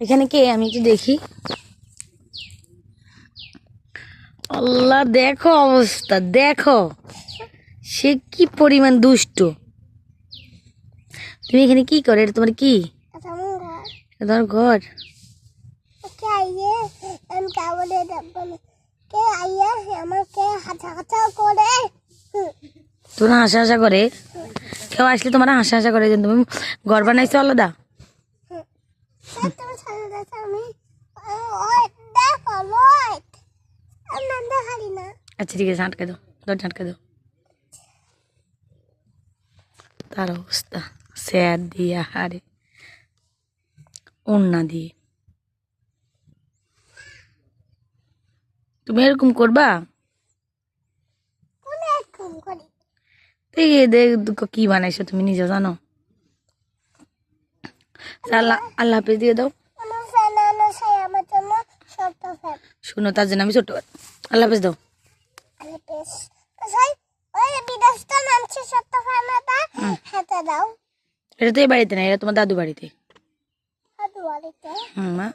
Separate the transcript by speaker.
Speaker 1: এখানে কে? আমি একটু দেখি। আল্লাহ দেখো অবস্থা দেখো। সে কি পরিমাণ দুষ্ট। তুমি এখানে কি করে? এটা তোমার কি? তোমার ঘর? তোমরা হাসা হাসা করে? কেউ আসলে তোমার হাসা হাসা করে তুমি ঘর বানাইছো আলাদা? আচ্ছা ঠিক আছে আটকে দাও। দরজা আটকে দাও। তার অবস্থা। স্যার দিয়ে হারে ওন্না দিয়ে। তুমি এরকম করবা? দেখি দেখ কি বানাইছো তুমি নিজে জানো? আল্লাহ আল্লাহ হাফিজ দিয়ে দাও। শুনো তার জন্য আমি ছোট আল্লাহ হাফিজ দাও। এটা তো এই বাড়িতে না এটা তোমার দাদু
Speaker 2: বাড়িতে?
Speaker 1: হুম মা।